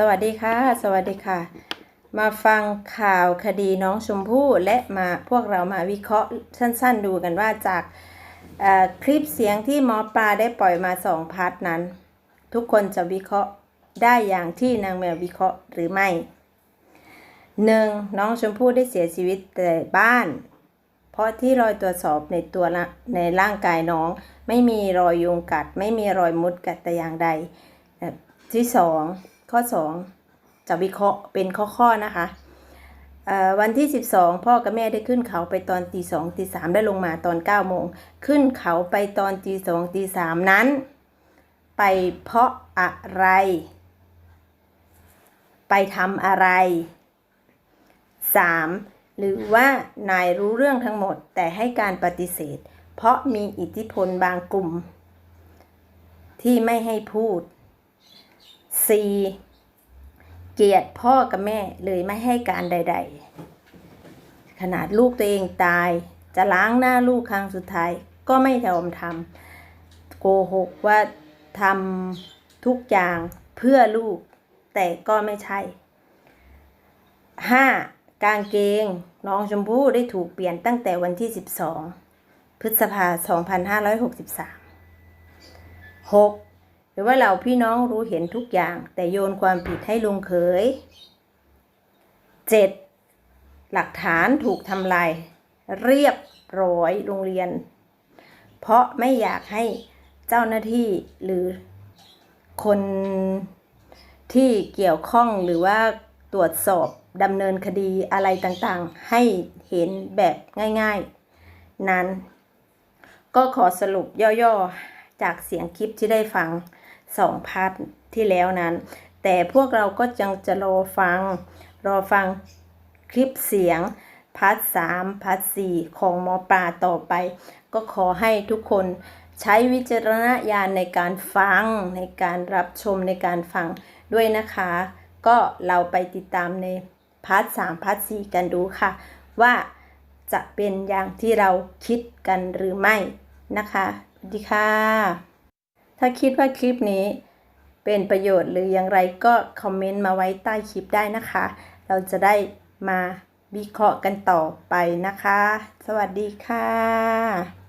สวัสดีค่ะ สวัสดีค่ะ มาฟังข่าวคดีน้องชมพู่และมาพวกเรามาวิเคราะห์สั้น ๆ ดูกันว่าจากคลิปเสียงที่หมอปลาได้ปล่อยมาสองพาร์ทนั้น ทุกคนจะวิเคราะห์ได้อย่างที่นางแมววิเคราะห์หรือไม่หนึ่งน้องชมพู่ได้เสียชีวิตแต่บ้าน เพราะที่รอยตรวจสอบในตัวในร่างกายน้อง ไม่มีรอยยุงกัด ไม่มีรอยมุดกัดแต่อย่างใดที่สอง ข้อสองจะวิเคราะห์เป็นข้อๆนะคะวันที่ 12 พ่อกับแม่ได้ขึ้นเขาไปตอนตีสองตีสามได้ลงมาตอน9โมง ขึ้นเขาไปตอนตีสองตีสามนั้น ไปเพราะอะไร ไปทำอะไร 3. หรือว่านายรู้เรื่องทั้งหมดแต่ให้การปฏิเสธ เพราะมีอิทธิพลบางกลุ่ม ที่ไม่ให้พูด 4. เกลียดพ่อกับแม่เลยไม่ให้การใด ๆ ขนาดลูกตัวเองตาย จะล้างหน้าลูกครั้งสุดท้าย ก็ไม่ยอมทำโกหกว่าทำทุกอย่างเพื่อลูก แต่ก็ไม่ใช่ 5. กางเกงน้องชมพู่ได้ถูกเปลี่ยนตั้งแต่วันที่ 12 พฤษภาคม2563 6. หรือว่าเราพี่น้องรู้เห็นทุกอย่าง แต่โยนความผิดให้ลุงเขย 7. หลักฐานถูกทำลาย เรียบร้อยโรงเรียน เพราะไม่อยากให้เจ้าหน้าที่หรือคนที่เกี่ยวข้องหรือว่าตรวจสอบดำเนินคดีอะไรต่างๆ ให้เห็นแบบง่ายๆ นั้น ก็ขอสรุปย่อๆ จากเสียงคลิปที่ได้ฟัง สองพาร์ทที่แล้วนั้น แต่พวกเราก็ยังจะรอฟัง รอฟังคลิปเสียงพาร์ทสามพาร์ทสี่ของหมอปลาต่อไป ก็ขอให้ทุกคนใช้วิจารณญาณในการฟังในการรับชมในการฟังด้วยนะคะ ก็เราไปติดตามในพาร์ทสามพาร์ทสี่กันดูค่ะ ว่าจะเป็นอย่างที่เราคิดกันหรือไม่นะคะ ดีค่ะ ถ้าคิดว่าคลิปนี้เป็นประโยชน์หรืออย่างไรก็คอมเมนต์มาไว้ใต้คลิปได้นะคะ เราจะได้มาวิเคราะห์กันต่อไปนะคะ สวัสดีค่ะ